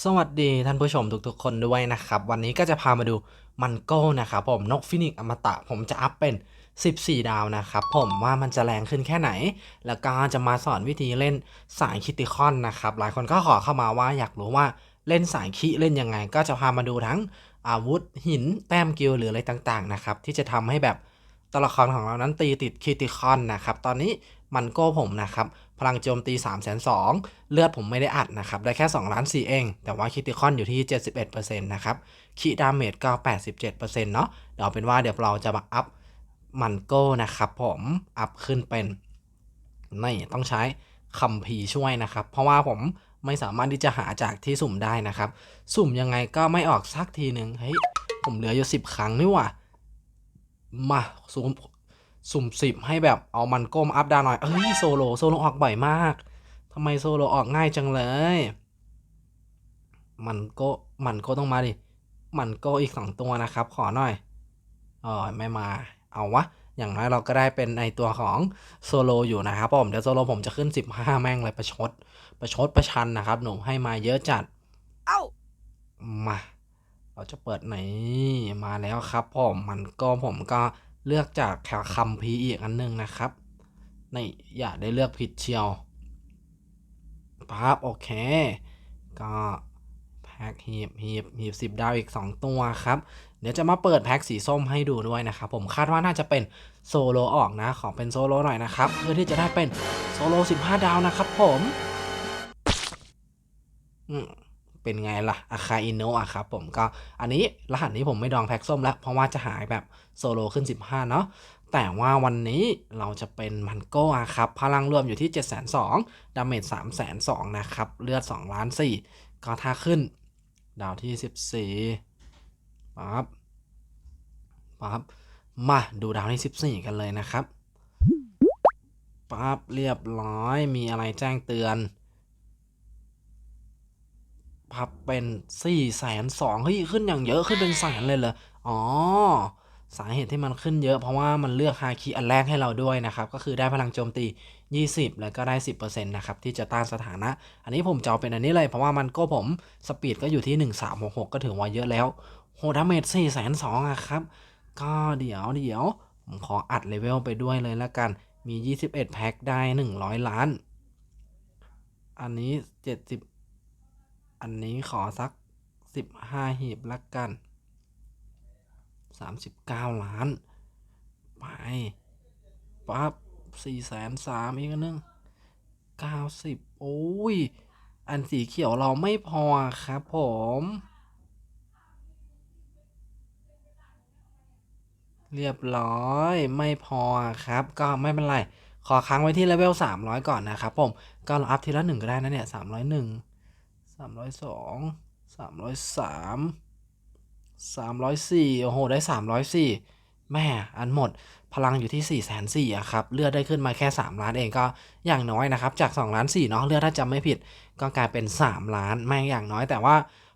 สวัสดีท่านผู้ชมทุกๆคนด้วยนะครับ วันนี้ก็จะพามาดูมันโก้นะครับผมนกฟินิกซ์อมตะผมจะอัพเป็น 14 ดาวนะครับผมว่ามันจะแรงขึ้นแค่ไหน แล้วก็จะมาสอนวิธีเล่นสายคิติคอนนะครับหลายคนก็ขอเข้ามาว่าอยากรู้ว่าเล่นสายคิเล่นยังไง ก็จะพามาดูทั้งอาวุธหินแต้มกิลหรืออะไรต่างๆนะครับที่จะทำให้แบบตัวละครของเรานั้นตีติดคิติคอนนะครับตอนนี้มันโก้ผมนะครับ พลังโจมตี3 2 0 0 0เลือดผมไม่ได้อัดนะครับ ได้แค่2ล้าน4เอง แต่ว่าคิติคอนอยู่ที่ 71%นะครับคีดาเมจก็ 87%เนาะเดี๋ยวเป็นว่าเดี๋ยวเราจะมาอัพมันโก้นะครับผมอัพขึ้นเป็นนี่ต้องใช้คัมภีช่วยนะครับ เพราะว่าผมไม่สามารถที่จะหาจากที่สุ่มได้นะครับ สุ่มยังไงก็ไม่ออกสักทีหนึ่งเฮ้ยผมเหลืออยู่ 10 ครั้งนี่ว่ามาสุ่ม สุ่มสิบให้แบบเอามันโก้มาอัพดาวหน่อย เอ้ยโซโลโซโลออกบ่อยมากทำไมโซโลออกง่ายจังเลย มันก็มันก็ต้องมาดิ มันก็อีกสองตัวนะครับ ขอหน่อยอ๋อไม่มา เอาวะ อย่างน้อยเราก็ได้เป็นในตัวของโซโลอยู่นะครับผม เดี๋ยวโซโลผมจะขึ้น 15 แม่งเลยประชด ประชดประชันนะครับ หนูให้มาเยอะจัด เอ้า มา เราจะเปิดไหน มาแล้วครับผม มันก็ผมก็ เลือกจากคคัมพีอีกอันหนึงนะครับนี่อย่าได้เลือกผิดเชียวปั๊บโอเค ก็แพ็คหีบหีบหีบสิบดาวอีก 2 ตัวครับ เดี๋ยวจะมาเปิดแพ็คสีส้มให้ดูด้วยนะครับ ผมคาดว่าน่าจะเป็นโซโลออกนะ ขอเป็นโซโลหน่อยนะครับ เพื่อที่จะได้เป็นโซโล15 ดาวนะครับผม อืม เป็นไงล่ะอาคาอินโนะครับผมก็อันนี้รหัสนี้ผมไม่ดองแพ็คส้มแล้ว เพราะว่าจะหายแบบโซโลขึ้น 15 เนาะแต่ว่าวันนี้เราจะเป็นมันโก้อะครับ พลังรวมอยู่ที่ 7 2 0 0 0ดาเมจ3 2 0 0 0 นะครับ เลือด2ล้าน4ก็ถ้าขึ้น ดาวที่ 14ปั๊บปั๊บมาดูดาวที่ 14 กันเลยนะครับปั๊บเรียบร้อยมีอะไรแจ้งเตือน พับเป็น4ี่แสนสองเฮ้ยขึ้นอย่างเยอะขึ้นเป็นแสนเลยเหรออ๋อ สาเหตุที่มันขึ้นเยอะเพราะว่ามันเลือกฮาคิอันแรกให้เราด้วยนะครับ ก็คือได้พลังโจมตี 20 แล้วก็ได้ 10%นะครับ ที่จะต้านสถานะ อันนี้ผมจะเอาเป็นอันนี้เลย เพราะว่ามันก็ผมสปีดก็อยู่ที่ 1366 ก็ถือว่าเยอะแล้ว โหดาเมจ4แสนสองอะครับ ก็เดี๋ยวเดี๋ยวผมขออัดเลเวลไปด้วยเลยแล้วกันมี 21 แพ็คได้ 100 ล้าน อันนี้ 70 อันนี้ขอสัก15หีบละกัน39ล้าน ไปปั๊บ4แสนสามอีกอันนึง90โอ้ย อันสีเขียวเราไม่พอครับผมเรียบร้อยไม่พอครับ ก็ไม่เป็นไร ขอค้างไว้ที่เลเวล300 ก่อนนะครับผม ก็เราอัพทีละหนึ่งก็ได้นะเนี่ย301 302 303 304โอ้โห ได้304แม่อันหมดพลังอยู่ที่4 4 0 0 0อะครับเลือดได้ขึ้นมาแค่ 3 ล้านเองก็อย่างน้อยนะครับ จาก 2 ล้าน4เนาะเลือดถ้าจำไม่ผิด ก็กลายเป็น 3 ล้านแม่งอย่างน้อยแต่ว่า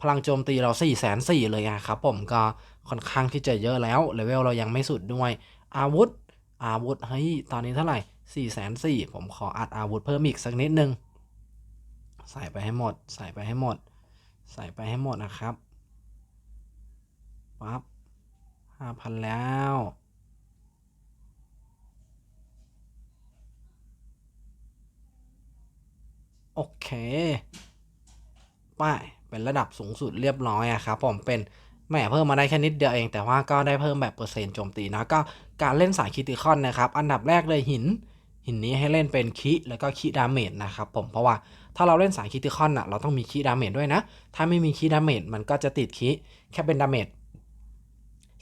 พลังโจมตีเรา4 4 0 0 0เลยอะครับผมก็ค่อนข้างที่จะเยอะแล้วเลเวลเรายังไม่สุดด้วย อาวุธ อาวุธเฮ้ยตอนนี้เท่าไหร่4 4 0 0 0ผมขออัดอาวุธเพิ่มอีกสักนิดนึง ใส่ไปให้หมด ใส่ไปให้หมด ใส่ไปให้หมดนะครับปั๊บห้าพันแล้วโอเคป้ายเป็นระดับสูงสุดเรียบร้อยอะครับผมเป็นแหมเพิ่มมาได้แค่นิดเดียวเอง แต่ว่าก็ได้เพิ่มแบบเปอร์เซ็นต์โจมตีนะก็การเล่นสายคิติคอนนะครับ อันดับแรกเลยหิน หินนี้ให้เล่นเป็นคิแล้วก็คิดาเมจนะครับผมเพราะว่า ถ้าเราเล่นสายคิติคอนอะเราต้องมีคิดาเมจด้วยนะ ถ้าไม่มีคิดาเมจมันก็จะติดคิแค่เป็นดาเมจ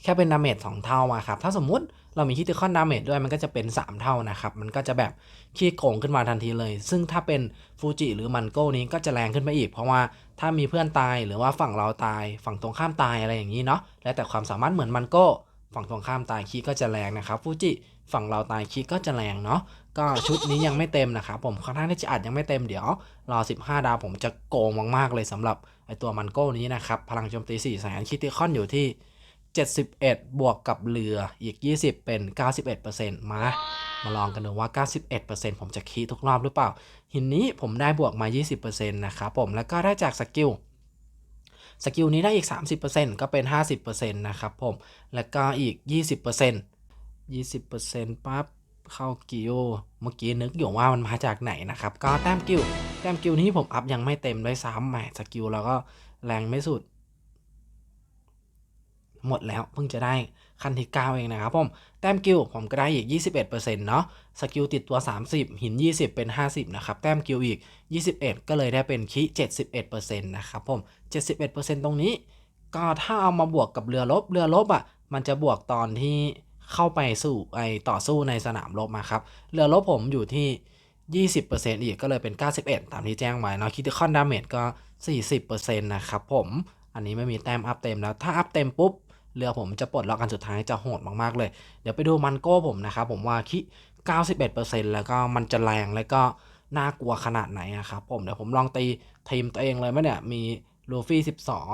แค่เป็นดาเมจ2เท่าอะครับ ถ้าสมมุติเรามีคิติคอนดาเมจด้วยมันก็จะเป็น 3 เท่านะครับ มันก็จะแบบขี้โกงขึ้นมาทันทีเลย ซึ่งถ้าเป็นฟูจิหรือมันโก้นี้ก็จะแรงขึ้นไปอีก เพราะว่าถ้ามีเพื่อนตายหรือว่าฝั่งเราตาย ฝั่งตรงข้ามตายอะไรอย่างนี้เนาะ แล้วแต่ความสามารถเหมือนมันโก้ ฝั่งตรงข้ามตายคีก็จะแรงนะครับ ฟูจิฝั่งเราตายคีก็จะแรงเนาะ ก็ชุดนี้ยังไม่เต็มนะครับผมค่อนข้างที่จะอัดยังไม่เต็มเดี๋ยว รอ 15 ดาวผมจะโกงมากๆเลยสำหรับไอตัวมันโก้นี้นะครับ พลังโจมตี4แสนคิติคอนอยู่ที่ 71 บวกกับเรืออีก 20 เป็น 91%มามาลองกันดูว่า 91%ผมจะคีทุกรอบหรือเปล่า หินนี้ผมได้บวกมา 20%นะครับผมแล้วก็ได้จากสกิลสกิลนี้ได้อีก 30%ก็เป็น 50%นะครับผมแล้วก็อีก 20% 20%ปั๊บ เข้ากิลด์เมื่อกี้นึกอยู่ว่ามันมาจากไหนนะครับ ก็แต้มกิลด์แต้มกิลด์นี้ผมอัพยังไม่เต็มด้วยซ้ำแหม่สกิลแล้วก็แรงไม่สุด หมดแล้วเพิ่งจะได้ขั้นที่ 9 เองนะครับผม แต้มกิลด์ผมก็ได้อีก 21%เนาะสกิลติดตัว 30 หิน 20 เป็น 50 นะครับ แต้มกิลด์อีก 21 ก็เลยได้เป็นคิ71%นะครับผม 71%ตรงนี้ ก็ถ้าเอามาบวกกับเรือรบเรือรบอะ มันจะบวกตอนที่ เข้าไปสู่ไอต่อสู้ในสนามรบมาครับเรือรบผมอยู่ที่ 20%อีกก็เลยเป็น 91 ตามที่แจ้งไว้เนาะคิดคอนดาเมจก็ 40%นะครับผมอันนี้ไม่มีแต้มอัพเต็มแล้ว ถ้าอัพเต็มปุ๊บเรือผมจะปลดล็อกกันสุดท้ายจะโหดมากๆเลย เดี๋ยวไปดูมันโก้ผมนะครับผมว่าคิ 91%แล้วก็มันจะแรงแล้วก็น่ากลัวขนาดไหนอะครับผมเดี๋ยวผมลองตีทีมตัวเองเลยไหมเนี่ยมีลูฟี่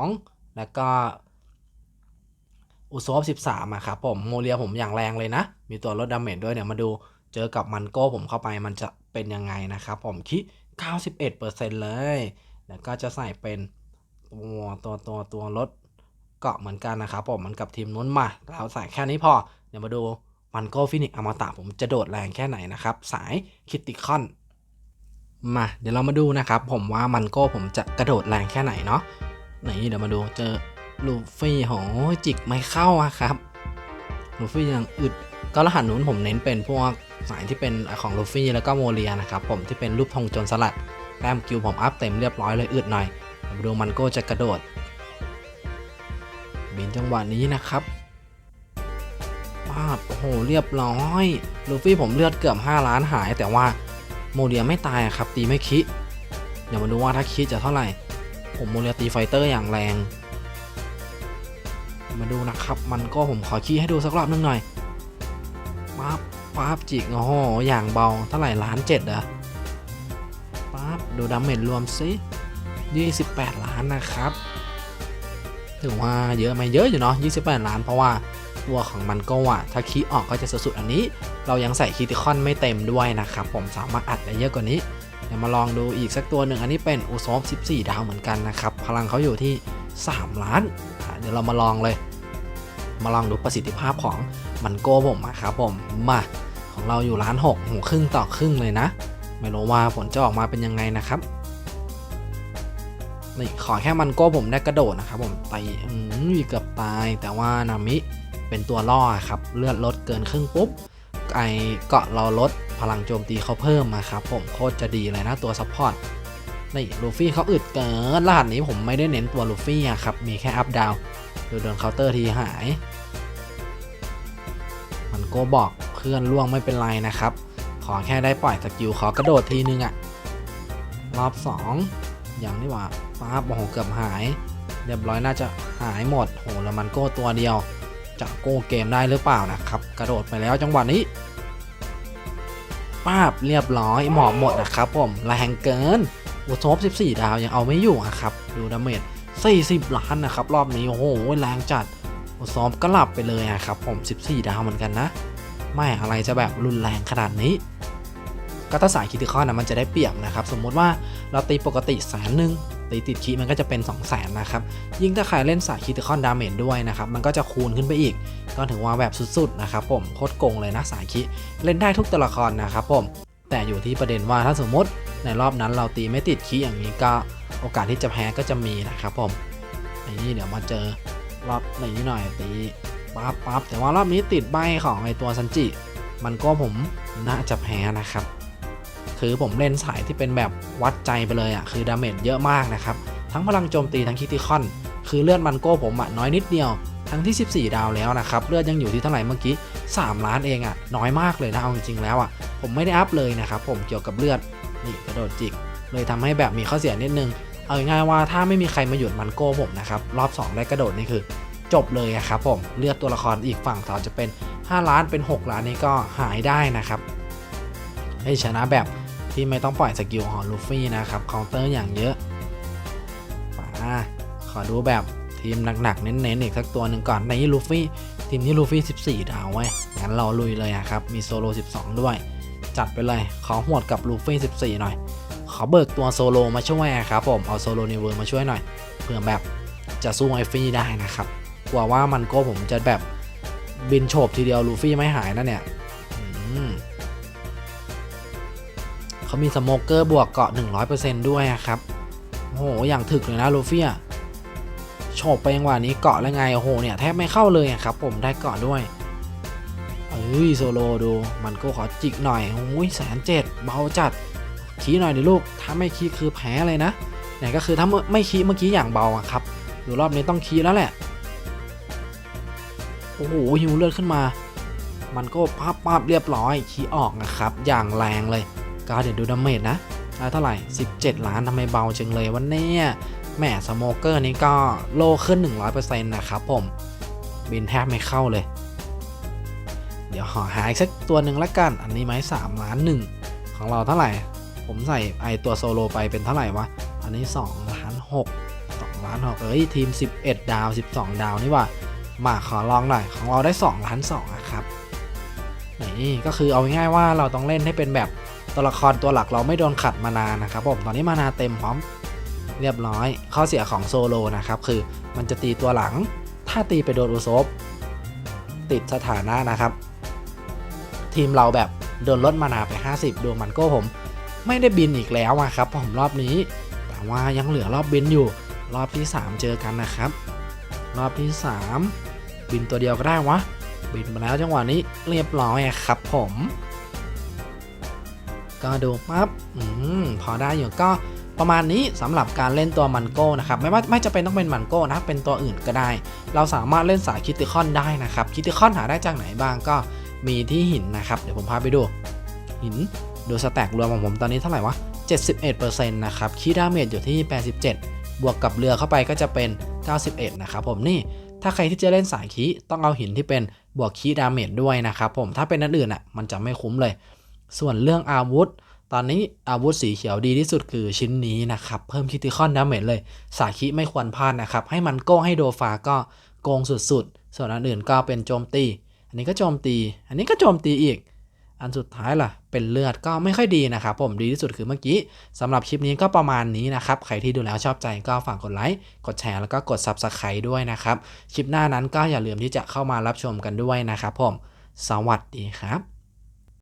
12 แล้วก็ อุซบ13อะครับผมโมเรียผมอย่างแรงเลยนะ มีตัวลดดาเมจด้วยเดี๋ยมาดูเจอกับมันโก้ผมเข้าไปมันจะเป็นยังไงนะครับผมคิด 91%เลย แล้วก็จะใส่เป็นตัวตัวตัวตัวลดเกาะเหมือนกันนะครับผมมันกับทีมนู้นมา เราใส่แค่นี้พอ เดี๋ยวมาดูมันโก้ฟินิกอมตะผมจะโดดแรงแค่ไหนนะครับ สายคิติคอนมาเดี๋ยวเรามาดูนะครับผมว่ามันโก้ผมจะกระโดดแรงแค่ไหนเนาะไหนเดี๋ยวมาดูเจอ ลูฟี่โหจิกไม่เข้าอะครับ ลูฟี่ยังอึด ก็รหัสนู้นผมเน้นเป็นพวกสายที่เป็นของลูฟี่แล้วก็โมเรียนะครับผมที่เป็นรูปธงจรสลัดแต้มกิวผมอัพเต็มเรียบร้อยเลยอึดหน่อยดูมันโก้จะกระโดด บินจังหวะนี้นะครับป้าบโอ้โหเรียบร้อยลูฟี่ผมเลือดเกือบ 5 ล้านหาย แต่ว่าโมเรียไม่ตายครับตีไม่คิเดี๋ยวมาดูว่าถ้าคิจะเท่าไหร่ ผมโมเรียตีไฟเตอร์อย่างแรง มาดูนะครับ มันก็ผมขอขี้ให้ดูสักรอบนึงหน่อยป๊าบป๊าบจิกโอ้โหอย่างเบาเท่าไหร่ล้านเจ็ดอะป๊าบดูดาเมจรวมซิ28 ล้านนะครับ ถือว่าเยอะไหมเยอะอยู่เนาะ28 ล้านเพราะว่าตัวของมันก็ว่าถ้าคีออกก็จะสุดๆอันนี้ เรายังใส่คีติคอนไม่เต็มด้วยนะครับ ผมสามารถอัดได้เยอะกว่านี้เดี๋ยวมาลองดูอีกสักตัวหนึ่งอันนี้เป็นอุซอฟ14 ดาวเหมือนกันนะครับ พลังเขาอยู่ที่ 3 ล้าน เดี๋ยวเรามาลองเลย มาลองดูประสิทธิภาพของมันโก้ผมนะครับผม มาของเราอยู่ล้านหกหูครึ่งต่อครึ่งเลยนะ ไม่รู้ว่าผลจะออกมาเป็นยังไงนะครับนี่ขอแค่มันโก้ผมได้กระโดดนะครับผมตีอืมเกือบตายแต่ว่านามิเป็นตัวล่อครับเลือดลดเกินครึ่งปุ๊บไอเกาะเราลดพลังโจมตีเขาเพิ่มมาครับผมโคตรจะดีเลยนะตัวซัพพอร์ต นี่ลูฟี่เขาอึดเกินรหัสนี้ผมไม่ได้เน้นตัวลูฟี่อะครับ มีแค่อัพดาวดูโดนเคาน์เตอร์ทีหาย มันโก้บอกเพื่อนล่วงไม่เป็นไรนะครับ ขอแค่ได้ปล่อยสกิลขอกระโดดทีนึงอะรอบ 2 อย่างนี้ว่าฟ้าบโอ้โหเกือบหาย เรียบร้อยน่าจะหายหมดโหแล้วมันโก้ตัวเดียว จะโก้เกมได้หรือเปล่านะครับ กระโดดไปแล้วจังหวะนี้ป้าบเรียบร้อยหมอบหมดนะครับผมแรงเกิน อุทบ14 ดาวยังเอาไม่อยู่อะครับ ดูดาเมจ40 ล้านนะครับ รอบนี้ โอ้โหแรงจัดอุซอมก็หลับไปเลยอะครับ ผม 14 ดาวเหมือนกันนะ ไม่อะไรจะแบบรุนแรงขนาดนี้ ก็ถ้าสายคิติคอนนะมันจะได้เปรียบนะครับ สมมุติว่าเราตีปกติแสนหนึ่งตีติดคีมันก็จะเป็น 2 0 0แสนนะครับ ยิ่งถ้าใครเล่นสายคิติคอนดาเมจด้วยนะครับ มันก็จะคูณขึ้นไปอีก ก็ถือว่าแบบสุดๆนะครับผมโคตรโกงเลยนะสายคิเล่นได้ทุกตัวละครนะครับผมแต่อยู่ที่ประเด็นว่าถ้าสมมติ ในรอบนั้นเราตีไม่ติดคีอย่างนี้ก็โอกาสที่จะแพ้ก็จะมีนะครับผมนี่เดี๋ยวมาเจอรอบนี้หน่อยตีปั๊บปั๊บแต่ว่ารอบนี้ติดใบของไอตัวซันจิ มันก็ผมน่าจะแพ้นะครับ คือผมเล่นสายที่เป็นแบบวัดใจไปเลยอะ่ะคือดาเมจเยอะมากนะครับ ทั้งพลังโจมตีทั้งคิติคอน คือเลือดมันโก้ผมอะน้อยนิดเดียว ทั้งที่ 14 ดาวแล้วนะครับ เลือดยังอยู่ที่เท่าไหร่เมื่อกี้ 3 ล้านเองอะน้อยมากเลยนะเอาจริงๆแล้วอะผมไม่ได้อัพเลยนะครับผมเกี่ยวกับเลือด นี่กระโดดจิก เลยทำให้แบบมีข้อเสียนิดนึง เอาง่ายว่าถ้าไม่มีใครมาหยุดมันโก้ผมนะครับ รอบ 2 ได้กระโดดนี่คือ จบเลยครับผม เลือดตัวละครอีกฝั่งต่อจะเป็น 5 ล้านเป็น 6 ล้านนี่ก็หายได้นะครับ ให้ชนะแบบที่ไม่ต้องปล่อยสกิลของลูฟี่นะครับเคาน์เตอร์อย่างเยอะมาขอดูแบบทีมหนักๆเน้นๆอีกสักตัวหนึ่งก่อนในลูฟี่ทีมที่ลูฟี่ 14 ดาวไว้ยงั้นเราลุยเลยอะครับ มีโซโล 12 ด้วย จัดไปเลย ขอหวดกับลูฟี่ 14 หน่อย ขอเบิกตัวโซโลมาช่วยอะครับผม เอาโซโลนิเวอร์มาช่วยหน่อยเผื่อแบบจะสู้ไอฟี่ได้นะครับ กลัวว่ามันก้ผมจะแบบบินโฉบทีเดียวลูฟี่ไม่หายนะเนี่ยเขามีสโมเกอร์บวกเกาะ 100%ด้วยอะครับ โอ้โห อย่างถึกเลยนะลูฟี่โฉบไปยังหวะนี้เกาะแล้วไง โอ้โห เนี่ยแทบไม่เข้าเลยอะครับผมได้เกาะด้วย เอ้ยโซโลดูมันก็ขอจิกหน่อยโอ้ยแสนเจ็ดเบาจัดขี้หน่อยดิลูกถ้าไม่ขี้คือแพ้เลยนะเนี่ยก็คือถ้าไม่ขี้เมื่อกี้อย่างเบาอะครับดูรอบนี้ต้องขี้แล้วแหละโอ้โหหิวเลือดขึ้นมา มันก็พับปับเรียบร้อยขี้ออกนะครับ อย่างแรงเลยก็เดี๋ยวดูดาเมจนะได้เท่าไหร่ 17 ล้านทำไมเบาจังเลยวันนี้แหมสโมเกอร์นี่ก็โลขึ้น 100%นะครับผมบินแทบไม่เข้าเลย เดี๋ยวหอหาอีกสักตัวหนึ่งละกัน อันนี้ไหม3ล้านหนึ่งของเราเท่าไหร่ ผมใส่ไอตัวโซโลไปเป็นเท่าไหร่วะ อันนี้2ล้าน6 2ล้าน6เอ้ยทีม 11 ดาว 12 ดาวนี่ว่ามาขอลองหน่อยของเราได้2ล้าน2นะครับนี่ก็คือเอาง่ายๆว่าเราต้องเล่นให้เป็นแบบตัวละครตัวหลักเราไม่โดนขัดมานานนะครับผมตอนนี้มานาเต็มพร้อมเรียบร้อย ข้อเสียของโซโลนะครับคือมันจะตีตัวหลัง ถ้าตีไปโดนอุซบติดสถานะนะครับ ทีมเราแบบโดนลดมานาไป 50 ดวงมันก็ผม ไม่ได้บินอีกแล้วครับผมรอบนี้ แต่ว่ายังเหลือรอบบินอยู่ รอบที่ 3 เจอกันนะครับ รอบที่ 3 บินตัวเดียวก็ได้วะ บินมาแล้วจังหวะนี้เรียบร้อยครับผม ก็ดูปั๊บอืมพอได้อยู่ก็ประมาณนี้สำหรับการเล่นตัวมันโก้นะครับไม่ว่าไม่จะเป็นต้องเป็นมันโก้นะเป็นตัวอื่นก็ได้ เราสามารถเล่นสายคิติคอนได้นะครับคิติคอนหาได้จากไหนบ้างก็ มีที่หินนะครับ เดี๋ยวผมพาไปดู หินดูสแต็กรวมของผมตอนนี้เท่าไหร่วะ 71%นะครับคีดาเมจอยู่ที่ 87 บวกกับเรือเข้าไปก็จะเป็น 91 นะครับผมนี่ถ้าใครที่จะเล่นสายคีต้องเอาหินที่เป็นบวกคีดาเมจด้วยนะครับผมถ้าเป็นนันอื่นอะมันจะไม่คุ้มเลย ส่วนเรื่องอาวุธ ตอนนี้อาวุธสีเขียวดีที่สุดคือชิ้นนี้นะครับ เพิ่มคิติคอนดาเมจเลย สายคิไม่ควรพลาดนะครับ ให้มันโก้ให้โดฟาก็โกงสุดๆ ส่วนอันอื่นก็เป็นโจมตี อันนี้ก็โจมตี อันนี้ก็โจมตีอีก อันสุดท้ายล่ะ เป็นเลือดก็ไม่ค่อยดีนะครับผมดีที่สุดคือเมื่อกี้สำหรับคลิปนี้ก็ประมาณนี้นะครับ ใครที่ดูแล้วชอบใจก็ฝากกดไลค์ กดแชร์แล้วก็กด Subscribe ด้วยนะครับ คลิปหน้านั้นก็อย่าลืมที่จะเข้ามารับชมกันด้วยนะครับผม สวัสดีครับ